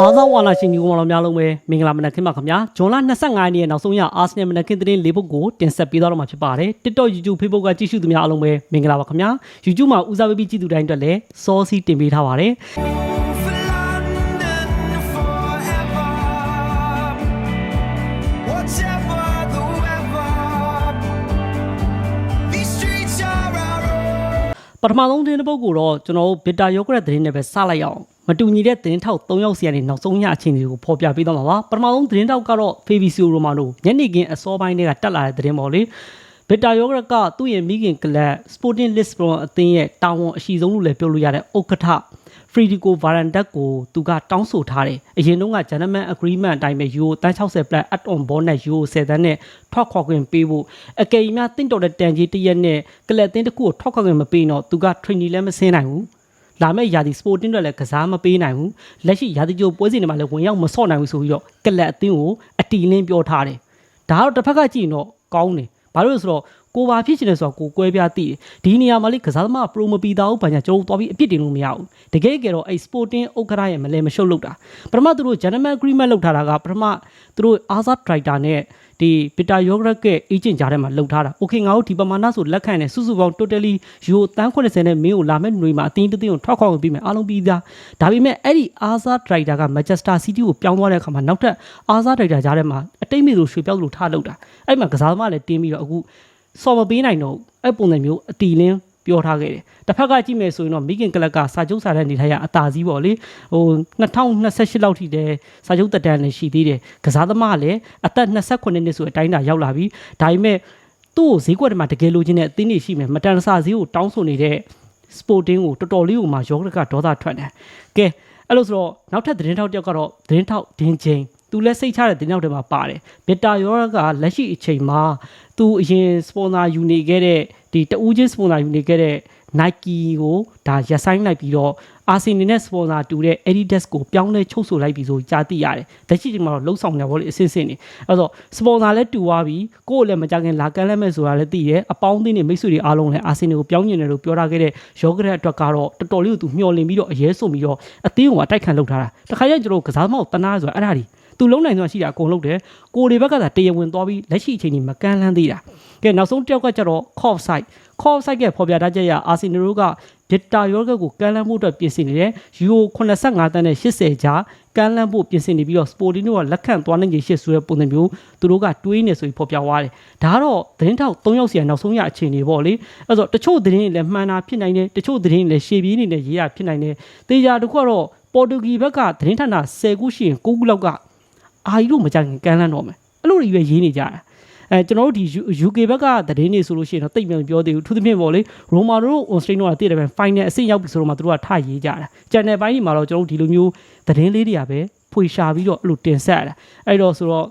အားသောဝါလာရှင်ဒီကောင်တော်များလုံးပဲမင်္ဂလာမနက်ခင်းပါခင်ဗျာဂျွန်လ25ရက်နေ့နောက်ဆုံးရအာဆနယ်မနက်ခင်းသတင်း၄ပုဒ်ကိုတင်ဆက်ပေးသွားတော့မှာဖြစ်ပါတယ် TikTok YouTube Facebook ကကြည့်ရှုသူများအားလုံးပဲမင်္ဂလာပါခင်ဗျာ YouTube မှာဦးစားပေးပြီးကြည့်သူတိုင်းအတွက်လည်းစောစီတင်ပေးထားပါတယ် ပထမဆုံးသတင်းတစ်ပုဒ်ကိုတော့ကျွန်တော်တို့ဘစ်တာယောဂရက်သတင်းနဲ့ပဲစလိုက်ရအောင်မတူညီတဲ့သတင်းထောက်၃ယောက်စီကနေနောက်ဆုံးရအခြေအနေကိုဖော်ပြပေးသွားမှာပါပထမဆုံးသတင်းထောက်ကတော့ Fabrizio Romano ညနေခင်းအစောပိုင်းတွေကတက်လာတဲ့သတင်းပေါ့လေဘစ်တာယောဂရက်ကသူ့ရဲ့မိခင်ကလပ် Sporting Lisbon အသင်းရဲ့တာဝန်အရှိဆုံးလို့လည်းပြောလို့ရတဲ့ဥက္ကဋ္ဌ Federico Varandak ကိုသူကတောင်းဆိုထားတယ်။အရင်တုန်းက Gentleman Agreement အတိုင်းပဲ Euro တန်း60 plus add on bonus Euro 10တန်းနဲ့ထွက်ခွာခွင့်ပေးဖို့အကယ်၍များတင့်တော်တဲ့တန်ကြီးတစ်ရက်နဲ့ကလပ်တင်းတစ်ခုကိုထွက်ခွာခွင့်မပေးတော့သူက training လည်းမဆင်းနိုင်ဘူး။လာမယ့်ရာသီ sporting တွေလည်းကစားမပေးနိုင်ဘူး။လက်ရှိရာသီကျိုးပွဲစဉ်တွေမှာလည်းဝင်ရောက်မဆော့နိုင်ဘူးဆိုပြီးတော့ကလပ်အသင်းကိုအတီလင်းပြောထားတယ်။ဒါကတော့တစ်ဖက်ကကြည့်ရင်တော့ကောင်းတယ်။ဘာလို့လဲဆိုတော့ ကိုဘာဖြစ်ချင်လဲဆိုတော့ကိုကွဲပြားသိတယ်ဒီနေရာမှာလေကစားသမားပရိုမပီတာဟုတ်ဘာညာကျွန်တော်တို့သွားပြီးအပြစ်တင်လို့မရဘူးတကယ်ကြတော့အဲ့ sporting ဥက္ကရာရဲ့မလဲမရှုပ်လုပ်တာပထမသူတို့ gentleman agreement လုပ်ထားတာကပထမသူတို့ Asa Driver နဲ့ဒီပီတာယောဂရက်ရဲ့ agent ကြားထဲမှာလုပ်ထားတာ okay ငါတို့ဒီပမာဏဆိုလက်ခံတယ်စုစုပေါင်း totally ယူတန်း80နဲ့မင်းကိုလာမဲ့ຫນွေမှာအတင်းတစ်တင်းကိုထွက်ခွာဝင်ပြီးမယ်အားလုံးပြီးသားဒါပေမဲ့အဲ့ဒီ Asa Driver က Manchester City ကိုပြောင်းသွားတဲ့အခါမှာနောက်ထပ် Asa Driver ကြားထဲမှာအတိတ်မျိုးလိုရွှေပြောက်လို့ထားလုပ်တာအဲ့မှာကစားသမားလည်းတင်းပြီးတော့အခု စော်မပေးနိုင်တော့ဘူးအဲ့ပုံစံမျိုးအတီလင်းပြောထားခဲ့တယ်တစ်ဖက်ကကြည့်မယ်ဆိုရင်တော့မိခင်ကလပ်ကစာချုပ်စာတမ်းနေထိုင်ရအသာစီးပေါ့လေဟို2028လောက်ထိတည်းစာချုပ်တက်တန်းလည်းရှိသေးတယ်ကစားသမားလည်းအသက်28နှစ်ဆိုတဲ့အတိုင်းတာရောက်လာပြီဒါပေမဲ့သူ့ကိုဈေးကွက်ထဲမှာတကယ်လိုချင်တဲ့အသင်းတွေရှိမယ်မတန်တဆဈေးကိုတောင်းဆိုနေတဲ့ sporting ကိုတော်တော်လေးကိုမှယောဂကဒေါသထွက်တယ်ကဲအဲ့လိုဆိုတော့နောက်ထပ်သတင်းထောက်တစ်ယောက်ကတော့သတင်းထောက်ဒင်းချင်း သူလည်းစိတ်ချတဲ့သတင်းထောက်တွေမှာပါတယ်ဘစ်တာယောဂကလက်ရှိအချိန်မှာသူအရင်စပွန်ဆာယူနေခဲ့တဲ့ဒီတဦးချင်းစပွန်ဆာယူနေခဲ့တဲ့ Nike ကိုဒါရက်ဆိုင်လိုက်ပြီးတော့အာဆင်နယ်နဲ့စပွန်ဆာတူတဲ့ Adidas ကိုပြောင်းလဲချုပ်ဆိုလိုက်ပြီးဆိုကြားသိရတယ်။လက်ရှိချိန်မှာတော့လှုပ်ဆောင်နေပါလေအစစ်စစ်နေ။အဲ့တော့စပွန်ဆာလည်းတူသွားပြီ။ကိုယ့်ကိုလည်းမကြခင်လာကမ်းလဲမဲ့ဆိုတာလည်းသိရဲ။အပေါင်းအသင်းတွေမိတ်ဆွေတွေအားလုံးလည်းအာဆင်နယ်ကိုပြောင်းညင်တယ်လို့ပြောထားခဲ့တဲ့ယောဂရက်အတွက်ကတော့တော်တော်လေးကိုသူမျှော်လင့်ပြီးတော့အရေးဆုံးပြီးတော့အသင်းကိုအတိုက်ခံလုပ်ထားတာ။တခါကျရင်ကျွန်တော်ကစားသမားကိုတနာဆိုတာအဲ့ဒါဒီ သူလုံးနိုင်ဆိုတာရှိတာအကုန်လုံးတယ်ကိုယ်တွေဘက်ကသာတရားဝင်သွားပြီးလက်ရှိအချိန်ကြီးမကန်းလန်းသေးတာကဲနောက်ဆုံးတစ်ယောက်ကကျတော့ cough site cough site ကဖော်ပြထားချက်ရအာဆင်နယ်တို့ကဗစ်တာယောဂတ်ကိုကန်းလန်းဖို့အတွက်ပြင်ဆင်နေတယ်ယူရို85တန်းနဲ့80ကြားကန်းလန်းဖို့ပြင်ဆင်နေပြီးတော့ sporting တို့ကလက်ခံသွားနိုင်ခြေရှိဆိုတဲ့ပုံစံမျိုးသူတို့ကတွေးနေဆိုပြီးဖော်ပြသွားတယ်ဒါကတော့သတင်းထောက်၃ယောက်စီကနောက်ဆုံးရအခြေအနေပေါ့လေအဲ့တော့တချို့သတင်းတွေလည်းမှန်တာဖြစ်နိုင်တယ်တချို့သတင်းတွေလည်းရှေ့ပြေးနေတဲ့ရေးရဖြစ်နိုင်တယ်တေချာတစ်ခုကတော့ပေါ်တူဂီဘက်ကသတင်းဌာန10ခုရှိရင်9ခုလောက်က အာကြီးတို့မကြခင်ကန်းလန်းတော့မယ်အဲ့လိုတွေပဲရေးနေကြတာအဲကျွန်တော်တို့ဒီ UK ဘက်ကသတင်းတွေဆိုလို့ရှိရင်တော့တိတ်ပြန်ပြောသေးဘူးသူသဖြင့်ပေါ့လေရိုမာတို့ on stream တော့တည်တယ်ပဲ final အဆင့်ရောက်ပြီဆိုတော့မှသူတို့ကထရေးကြတာ channel ပိုင်းဒီမှာတော့ကျွန်တော်တို့ဒီလိုမျိုးသတင်းလေးတွေကပဲဖွေရှာပြီးတော့အဲ့လိုတင်ဆက်ရတာအဲ့တော့ဆိုတော့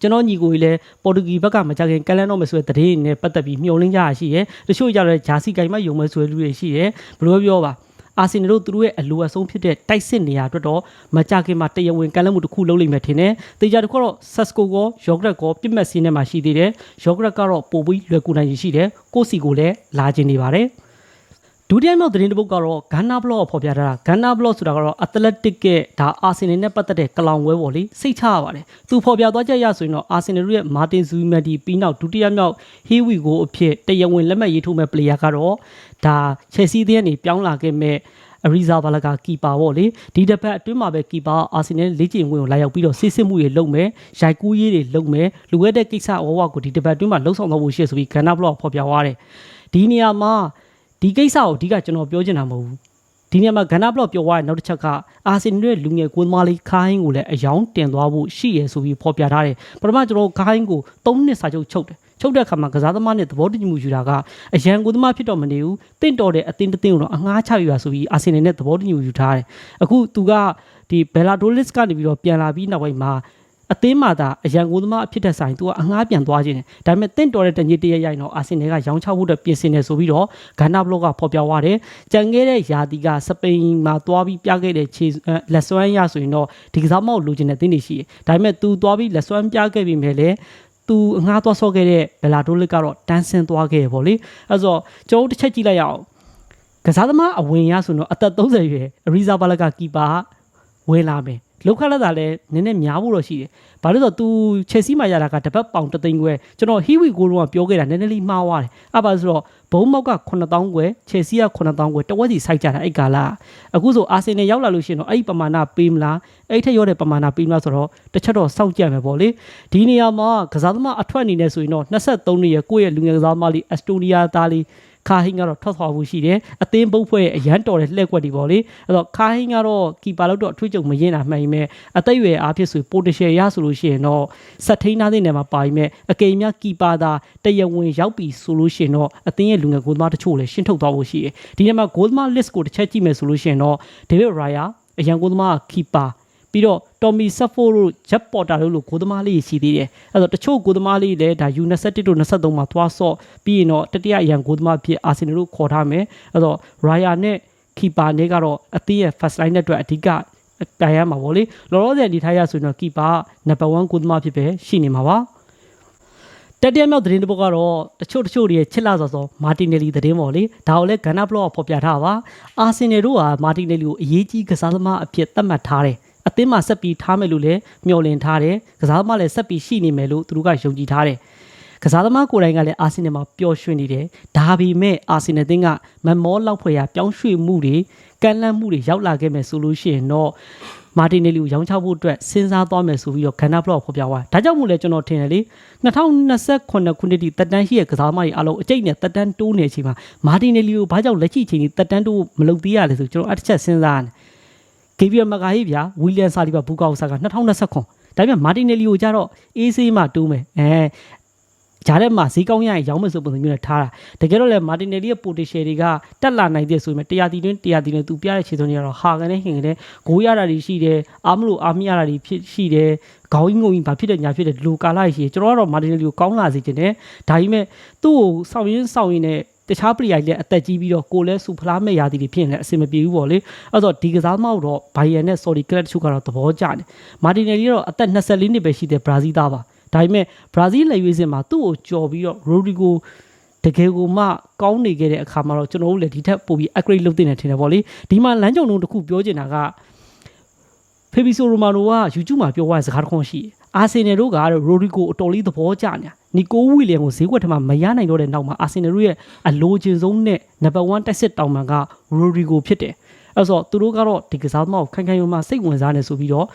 ကျွန်တော်ညီကိုကြီးလည်းပေါ်တူဂီဘက်ကမကြခင်ကလန်တော့မယ်ဆိုတဲ့သတင်းတွေနဲ့ပတ်သက်ပြီးမျှော်လင့်ကြရရှိရဲတချို့ကြတော့ဂျာစီကိုင်မယုံမဲ့ဆိုတဲ့လူတွေရှိရဲဘယ်လိုပြောပါ အာဆင်နယ်တို့သူတို့ရဲ့အလိုအဆုံးဖြစ်တဲ့တိုက်စစ်နေရာအတွက်တော့မကြခင်မှာတရားဝင်ကမ်းလှမ်းမှုတစ်ခုလုပ်လိမ့်မယ်ထင်တယ်။တေချာတစ်ခုတော့ Sasco ကောယောဂရက်ကောပြစ်မှတ်စင်းထဲမှာရှိသေးတယ်။ယောဂရက်ကတော့ပိုပြီးလွယ်ကူနိုင်ရှိတယ်။ကိုစီကိုလည်းလာခြင်းနေပါတယ်။ ဒုတိယမြောက်သတင်းတစ်ပုဒ်ကတော့ဂန်နာဘလော့ဖော်ပြထားတာဂန်နာဘလော့ဆိုတာကတော့ athletic ကဒါအာဆင်နယ်နဲ့ပတ်သက်တဲ့ကလောင်ဝဲပေါ့လေစိတ်ချရပါတယ်သူဖော်ပြသွားချက်ရဆိုရင်တော့အာဆင်နယ်ရဲ့မာတင်ဇူမန်ဒီပြီးနောက်ဒုတိယမြောက်ဟေးဝီကိုအဖြစ်တရားဝင်လက်မှတ်ရေးထိုးမဲ့ player ကတော့ဒါချယ်ဆီသင်းကနေပြောင်းလာခဲ့မဲ့အရီဇာဘာလကကီပါပေါ့လေဒီတစ်ပတ်အတွင်းမှာပဲကီပါအာဆင်နယ်လေ့ကျင့်ဝင်ကိုလာရောက်ပြီးတော့စစ်စစ်မှုတွေလုပ်မယ်ရိုက်ကူးရေးတွေလုပ်မယ်လူဝဲတဲ့ကိစ္စဝဝကိုဒီတစ်ပတ်အတွင်းမှာလှုပ်ဆောင်သွားဖို့ရှိရဆိုပြီးဂန်နာဘလော့ဖော်ပြသွားတယ်ဒီနေရာမှာ ဒီကိစ္စကိုအဓိကကျွန်တော်ပြောချင်တာမဟုတ်ဘူးဒီနေရာမှာဂန္ဓာဘလော့ပြောသွားတဲ့နောက်တစ်ချက်ကအာဆင်နယ်ရဲ့လူငယ်ကွန်းသမားလေးခိုင်းကိုလည်းအယောင်တင်သွားဖို့ရှိရဆိုပြီးဖော်ပြထားတယ်ပထမကျွန်တော်ခိုင်းကို၃နှစ်စာချုပ်ချုပ်တယ်ချုပ်တဲ့အခါမှာကစားသမားနဲ့သဘောတူညီမှုယူတာကအရန်ကိုသမားဖြစ်တော့မနေဘူးတင့်တော်တဲ့အတင်းတစ်တင်းကိုတော့အငှားချယူရဆိုပြီးအာဆင်နယ်နဲ့သဘောတူညီမှုယူထားတယ်အခုသူကဒီဘယ်လာဒိုလစ်ကနေပြီးတော့ပြန်လာပြီးနောက်ပိုင်းမှာ အသင်းမှာသာအရန်ကိုသမားအဖြစ်တဲ့ဆိုင်သူကအငှားပြန်သွားခြင်းတယ်ဒါပေမဲ့တင့်တော်တဲ့တညစ်တရရိုက်တော့အာဆင်နယ်ကရောင်းချဖို့အတွက်ပြင်ဆင်နေဆိုပြီးတော့ဂန္ဓာဘလော့ကဖော်ပြသွားတယ်ကြံခဲ့တဲ့ယာတီကစပိန်မှာသွားပြီးပြခဲ့တဲ့ခြေလက်စွမ်းရဆိုရင်တော့ဒီကစားမောက်လိုချင်တဲ့တင်းတွေရှိတယ်ဒါပေမဲ့သူသွားပြီးလက်စွမ်းပြခဲ့ပြီးမြဲလေသူအငှားသွားဆော့ခဲ့တဲ့ဘယ်လာဒိုလစ်ကတော့တန်းဆင်းသွားခဲ့ရပေါ့လေအဲဆိုတော့ကျွန်တော်တို့တစ်ချက်ကြည့်လိုက်ရအောင်ကစားသမားအဝင်ရဆိုတော့အသက်30ရွယ်အရီဇာဘာလကကီပါဝင်လာမယ် လောက်ခက်လက်တာလည်းနည်းနည်းများဖို့တော့ရှိတယ်။ဘာလို့လဲဆိုတော့ तू ချက်စီမှာရတာကတစ်ပတ်ပေါင်တစ်သိန်းခွဲကျွန်တော်ဟီဝီကိုတော့ပြောခဲ့တာနည်းနည်းလေးမှားသွားတယ်။အဲ့ပါဆိုတော့ဘုံမောက်က9000ခွဲချက်စီက9000ခွဲတဝက်စီစိုက်ကြတာအဲ့ကာလာအခုဆိုအာဆင်နယ်ရောက်လာလို့ရှိရင်တော့အဲ့ဒီပမာဏပေးမလားအဲ့ထက်ရောတဲ့ပမာဏပေးမလားဆိုတော့တစ်ချက်တော့စောင့်ကြည့်ရမယ်ပေါ့လေဒီနေရာမှာကစားသမားအထွက်အနေနဲ့ဆိုရင်တော့23နှစ်ရဲ့ကိုယ့်ရဲ့လူငယ်ကစားသမားလေးအက်စတိုနီးယားသားလေးခါဟင်းကတော့ထွက်သွားဖို့ရှိတယ်အသင်းပုတ်ဖွဲ့ရဲ့အရန်တော်တဲ့လှည့်ကွက်တွေပေါ့လေအဲ့တော့ခါဟင်းကတော့ကီပါလောက်တော့အထွေးကြုံမရင်တာမှန်ရင်ပဲအသက်အရွယ်အားဖြင့်ဆိုပိုတရှယ်ရဆိုလို့ရှိရင်တော့ဆက်ထိန်းသားတဲ့နေရာမှာပါရင်မဲ့အကိမ်များကီပါသာတရားဝင်ရောက်ပြီဆိုလို့ရှိရင်တော့အသင်းရဲ့လူငယ်ဂိုးသမားတချို့လည်းရှင်းထုတ်သွားဖို့ရှိတယ်ဒီနေရာမှာဂိုးသမား list ကိုတစ်ချက်ကြည့်မယ်ဆိုလို့ရှိရင်တော့ David Raya အရန်ဂိုးသမားကီပါ ပြီးတော့ Tommy Saffo တို့ Jet Porter တို့လိုဂိုးသမားလေးရှိသေးတယ်။အဲ့တော့တချို့ဂိုးသမားလေးလည်းဒါ U21 တို့23မှာသွားဆော့ပြီးရင်တော့တတိယအရန်ဂိုးသမားဖြစ်အာဆင်နယ်တို့ခေါ်ထားမယ်။အဲ့တော့ Raya နဲ့ Keeper နဲ့ကတော့အသင်းရဲ့ first line နဲ့အတွက်အဓိကတိုင်ရမှာပေါ့လေ။လောလောဆယ်ဒီထားရဆိုရင်တော့ Keeper number 1ဂိုးသမားဖြစ်ပဲရှိနေမှာပါ။တတိယမြောက်သတင်းတစ်ပုဒ်ကတော့တချို့တချို့တွေရဲ့ချစ်လာစော်စောမာတင်နယ်လီသတင်းပေါ့လေဒါကိုလည်းဂန်နာဘလော့ကဖော်ပြထားပါအာဆင်နယ်တို့ကမာတင်နယ်လီကိုအရေးကြီးကစားသမားအဖြစ်သတ်မှတ်ထားတယ် အသင်းမှာဆက်ပြီးထားမယ်လို့လည်းမျှော်လင့်ထားတယ်ကစားသမားလည်းဆက်ပြီးရှိနေမယ်လို့သူတို့ကယုံကြည်ထားတယ်ကစားသမားကိုယ်တိုင်ကလည်းအာဆင်နယ်မှာပျော်ရွှင်နေတယ်ဒါပေမဲ့အာဆင်နယ်အသင်းကမမောလောက်ဖွယ်ရပြောင်းရွှေ့မှုတွေကန့်လန့်မှုတွေရောက်လာခဲ့မယ်ဆိုလို့ရှိရင်တော့မာတင်နယ်လီကိုရောင်းချဖို့အတွက်စဉ်းစားသွားမယ်ဆိုပြီးတော့ဂန်နာဘလော့ဖော်ပြသွားဒါကြောင့်မို့လဲကျွန်တော်ထင်တယ်လေ2029ခုနှစ်ဒီတက်တန်းရှိတဲ့ကစားသမားတွေအလုံးအကျိတ်နဲ့တက်တန်းတိုးနေတဲ့အချိန်မှာမာတင်နယ်လီကိုဘာကြောင့်လက်ရှိအချိန်ကြီးတက်တန်းတိုးမလုပ်သေးရလဲဆိုကျွန်တော်အဲ့တစ်ချက်စဉ်းစားရတယ် ဂေဗီယယ်မကာဟီဗျာဝီလီယံဆာလီဘာဘူကာအိုဆာက2029ဒါပေမဲ့မာတင်နယ်လီကိုကြတော့အေးဆေးမှတိုးမယ်အဲဂျားထဲမှာဈေးကောင်းရရင်ရောင်းမယ်ဆိုပုံစံမျိုးနဲ့ထားတာတကယ်တော့လေမာတင်နယ်လီရဲ့ potential တွေကတက်လာနိုင်တဲ့ဆိုရင်တရားတီတွင်းတရားတီတွင်းသူပြတဲ့ခြေစုံတွေကတော့ဟာကနေဟင်ကနေဂိုးရတာတွေရှိတယ်အားမလို့အားမရတာတွေဖြစ်ရှိတယ်ခေါင်းကြီးငုံကြီးဘာဖြစ်တဲ့ညာဖြစ်တဲ့ဒီလိုကာလရှိတယ်ကျွန်တော်ကတော့မာတင်နယ်လီကိုကောင်းလာစေချင်တယ်ဒါပေမဲ့သူ့ကိုစောင့်ရင်းစောင့်ရင်းနဲ့ တခြားပရိယာလည်းအသက်ကြီးပြီးတော့ကိုလည်းစူဖလားမဲ့ရာသီတွေဖြစ်နေတဲ့အဆင်မပြေဘူးပေါ့လေအဲ့တော့ဒီကစားသမားတော့ဘိုင်ယန်နဲ့ဆော်ဒီကလပ်တချို့ကတော့သဘောကျတယ်မာတင်နယ်လီကတော့အသက်24နှစ်ပဲရှိတဲ့ဘရာဇီးသားပါဒါပေမဲ့ဘရာဇီးလက်ရွေးစင်မှာသူ့ကိုကြော်ပြီးတော့ရိုဒီဂိုတကယ်ကိုမှကောင်းနေခဲ့တဲ့အခါမှာတော့ကျွန်တော်တို့လည်းဒီထက်ပိုပြီး upgrade လုပ်တင်နေထင်တယ်ပေါ့လေဒီမှာလမ်းကြုံလုံးတစ်ခုပြောချင်တာကဖေဘီဆိုရိုမာနိုက YouTube မှာပြောသွားတဲ့စကားတစ်ခုရှိတယ်အာဆင်နယ်တို့ကရိုဒီဂိုအတော်လေးသဘောကျနေတာ နီကိုဝီလီယံကိုဈေးကွက်ထဲမှာမရနိုင်တော့တဲ့နောက်မှာအာဆင်နယ်တို့ရဲ့အလိုချင်ဆုံးနဲ့နံပါတ်1တက်စစ်တောင်မှန်ကရိုဒီဂိုဖြစ်တယ်အဲ့ဆိုသူတို့ကတော့ဒီကစားသမားကိုခိုင်ခိုင်မာမာစိတ်ဝင်စားနေဆိုပြီးတော့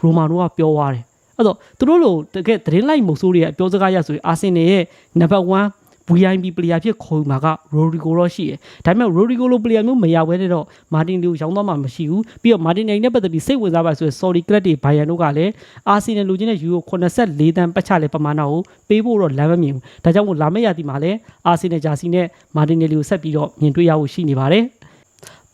ရိုမာနိုကပြောသွားတယ်အဲ့တော့သူတို့လိုတကယ်သတင်းလိုက်မှုဆိုးတွေရဲ့အပြောစကားရဆိုရင်အာဆင်နယ်ရဲ့နံပါတ်1 VIP player ဖြစ်ခေါ်ယူမှာက Rodrigo တော့ရှိတယ်။ဒါပေမဲ့ Rodrigo လို player မျိုးမရဘဲနဲ့တော့ Martin ကိုရောင်းသွားမှာမရှိဘူး။ပြီးတော့ Martin နဲ့ပတ်သက်ပြီးစိတ်ဝင်စားပါဆိုရင် Sorry Club တွေ Bayern တို့ကလည်း Arsenal လူချင်းတဲ့ Euro 84တန်းပတ်ချလဲပမာဏကိုပေးဖို့တော့လမ်းမမြင်ဘူး။ဒါကြောင့်မို့လာမယ့်ရာသီမှာလည်း Arsenal ဂျာစီနဲ့ Martin ကိုဆက်ပြီးတော့မြင်တွေ့ရဖို့ရှိနေပါတယ်။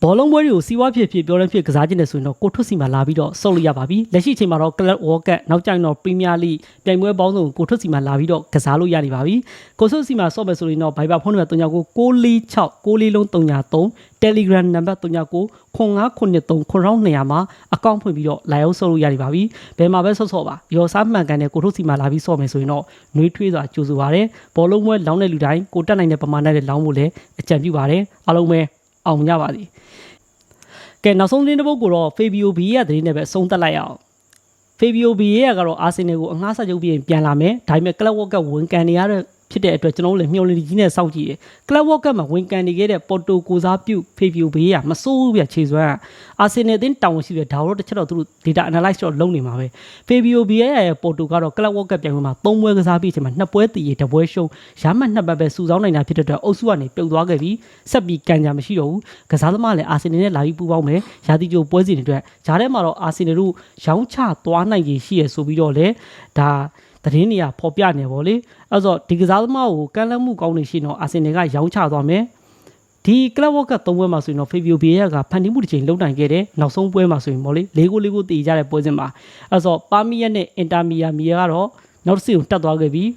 ဘောလုံးပွဲတွေကိုစီးပွားဖြစ်ဖြစ်ပြောတဲ့ဖြစ်ကစားခြင်းနဲ့ဆိုရင်တော့ကိုထွတ်စီမှာလာပြီးတော့စုပ်လို့ရပါပြီလက်ရှိအချိန်မှာတော့ Club World Cup နောက်ကျရင်တော့ Premier League ပြိုင်ပွဲပေါင်းစုံကိုထွတ်စီမှာလာပြီးတော့ကစားလို့ရနေပါပြီကိုထွတ်စီမှာဆော့မယ်ဆိုရင်တော့ Viber ဖုန်းနံပါတ်3996 646လုံး303 Telegram နံပါတ်39 0993 9200မှာအကောင့်ဖွင့်ပြီးတော့လာရောက်ဆော့လို့ရနေပါပြီဘယ်မှာပဲဆော့ဆော့ပါရောစားမှန်ကန်တဲ့ကိုထွတ်စီမှာလာပြီးဆော့မယ်ဆိုရင်တော့နှွေးထွေးစွာကြိုဆိုပါရစေဘောလုံးပွဲလောင်းတဲ့လူတိုင်းကိုတက်နိုင်တဲ့ပမာဏနဲ့လောင်းဖို့လည်းအကြံပြုပါတယ်အားလုံးပဲ အောင်ကြပါစေကဲနောက်ဆုံးသတင်းတစ်ပုဒ်ကိုတော့ Fabio B ရဲ့သတင်းနဲ့ပဲအဆုံးသတ်လိုက်အောင် Fabio B ရဲ့ကတော့အာဆင်နယ်ကိုအငှားဆက်ချုပ်ပြီးရင်ပြန်လာမယ်ဒါပေမဲ့ Club World Cup ဝန်ကန်နေရတဲ့ ဖြစ်တဲ့အတွက်ကျွန်တော်တို့လည်းမျှော်လင့်ကြီးနဲ့စောင့်ကြည့်တယ်။ Club World Cup မှာဝန်ကန်နေခဲ့တဲ့ Porto ကိုစားပြု Fabio B ကမစိုးဘူးပြခြေစွမ်းအာဆင်နယ်အသင်းတောင်းရှိတယ်ဒါတော့တစ်ချက်တော့သူတို့ data analyze တော့လုပ်နေမှာပဲ။ Fabio B ရဲ့ Porto ကတော့ Club World Cup ပြိုင်ပွဲမှာ၃ပွဲကစားပြီးအချိန်မှာ၂ပွဲတည်ရတပွဲရှုံးရမှတ်နှစ်ပတ်ပဲစုဆောင်းနိုင်တာဖြစ်တဲ့အတွက်အုပ်စုကနေပြုတ်သွားခဲ့ပြီးဆက်ပြီးကန်ကြမရှိတော့ဘူး။ကစားသမားလည်းအာဆင်နယ်နဲ့လာပြီးပူးပေါင်းမယ်။ရာသီကျိုပွဲစဉ်တွေအတွက်ဂျားထဲမှာတော့အာဆင်နယ်တို့ရောင်းချသွားနိုင်ရရှိရဆိုပြီးတော့လေဒါ သတင်းတွေကဖော်ပြနေပါလေအဲ့တော့ဒီကစားသမားကိုကမ်းလှမ်းမှုကောင်းနေရှိတော့အာဆင်နယ်ကရောင်းချသွားမယ်ဒီကလပ်ဝက်က3ပွဲမှာဆိုရင်တော့ဖေဘီယိုဘီယာကဖန်တီးမှုတစ်ချိန်လုံနိုင်ခဲ့တယ်နောက်ဆုံးပွဲမှာဆိုရင်ပေါ့လေ၄ကို၄ကိုတည်ကြတဲ့ပွဲစဉ်မှာအဲ့တော့ပါမီယက်နဲ့အင်တာမီယာမီယာကတော့နောက်တစ်စီကိုတက်သွားခဲ့ပြီး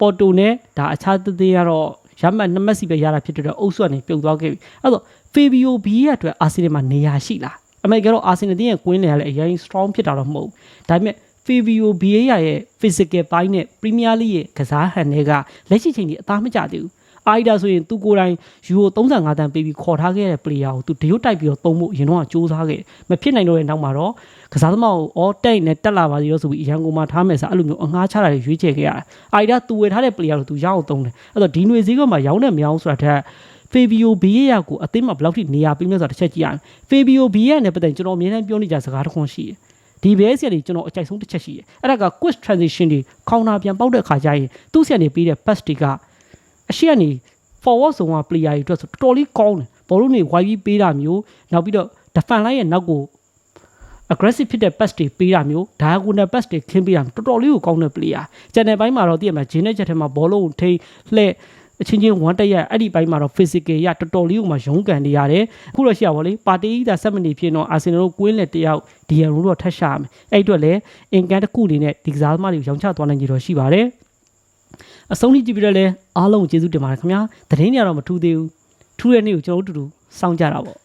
ပေါ်တိုနဲ့ဒါအခြားသေးသေးကတော့ရမှတ်နှစ်မှတ်စီပဲရတာဖြစ်တဲ့အတွက်အုပ်စုကနေပြုတ်သွားခဲ့ပြီအဲ့တော့ဖေဘီယိုဘီယာအတွက်အာဆင်နယ်မှာနေရာရှိလားအမေကတော့အာဆင်နယ်တင်းရဲ့ကွင်းလေကလည်းအရင် strong ဖြစ်တာတော့မဟုတ်ဘူးဒါပေမဲ့ Fabio Vieira ရဲ့ physical ပိုင်းနဲ့ Premier League ရဲ့ကစားဟန်တွေကလက်ရှိချိန်ကြီးအသားမကျသေးဘူးအာရီဒါဆိုရင်သူကိုယ်တိုင်ယူရို35တန်ပေးပြီးခေါ်ထားခဲ့တဲ့ player ကိုသူဒရုတ်တိုက်ပြီးတော့သုံးဖို့အရင်တော့စူးစမ်းခဲ့မဖြစ်နိုင်တော့တဲ့နောက်မှာတော့ကစားသမားကိုအော်တိုက်နဲ့တက်လာပါစီတော့ဆိုပြီးအရန်ကုန်မှာထားမယ်ဆိုအဲ့လိုမျိုးအငှားချတာတွေရွေးချယ်ခဲ့ရတယ်အာရီဒါသူဝယ်ထားတဲ့ player ကိုသူရအောင်သုံးတယ်အဲ့တော့ဒီຫນွေစည်းကမှာရောင်းနေမရောင်းဆိုတာထက်ဖေဘီယိုဘီယေယာကိုအသင်းမှာဘယ်လောက်ထိနေရာပေးမလဲဆိုတာတစ်ချက်ကြည့်ရအောင်ဖေဘီယိုဘီယေယာနဲ့ပတ်သက်ရင်ကျွန်တော်အမြဲတမ်းပြောနေကြစကားတစ်ခွန်းရှိတယ် ဒီဘဲဆီကနေကျွန်တော်အကြိုက်ဆုံးတစ်ချက်ရှိတယ်အဲ့ဒါက quick transition တွေခေါင်းနာပြန်ပေါက်တဲ့အခါကျရင်သူ့ဆီကနေပေးတဲ့ pass တွေကအရှိကနေ forward zone က player တွေအတွက်ဆိုတော်တော်လေးကောင်းတယ်ဘောလုံးတွေဝိုင်းပြီးပေးတာမျိုးနောက်ပြီးတော့ defend line ရဲ့နောက်ကို aggressive ဖြစ်တဲ့ pass တွေပေးတာမျိုး diagonal pass တွေခင်းပေးတာတော်တော်လေးကိုကောင်းတဲ့ player ကျန်တဲ့ဘက်မှာတော့တည့်ရမှာဂျင်းတဲ့ချက်ထဲမှာဘောလုံးကိုထိလှဲ့ အချင်းချင်းဝမ်းတက်ရအဲ့ဒီဘက်မှာတော့ physical ရတော်တော်လေးကိုမှရုန်းကန်နေရတယ်အခုတော့ရှိရပါလေပါတီဒါ7မိနစ်ဖြစ်တော့အာဆင်နယ်တို့ကွင်းလက်တယောက်ဒီယန်ရိုးတော့ထက်ရှာမယ်အဲ့အတွက်လည်းအင်ကန်တစ်ခုအနေနဲ့ဒီကစားသမားတွေကိုရောင်းချသွားနိုင်ကြတော့ရှိပါတယ်အဆုံးထိကြည့်ပြီးတော့လည်းအားလုံးကိုကျေးဇူးတင်ပါတယ်ခင်ဗျာသတင်းတွေကတော့မထူးသေးဘူးထူးတဲ့နေ့ကိုကျွန်တော်တို့အတူတူစောင့်ကြတာပေါ့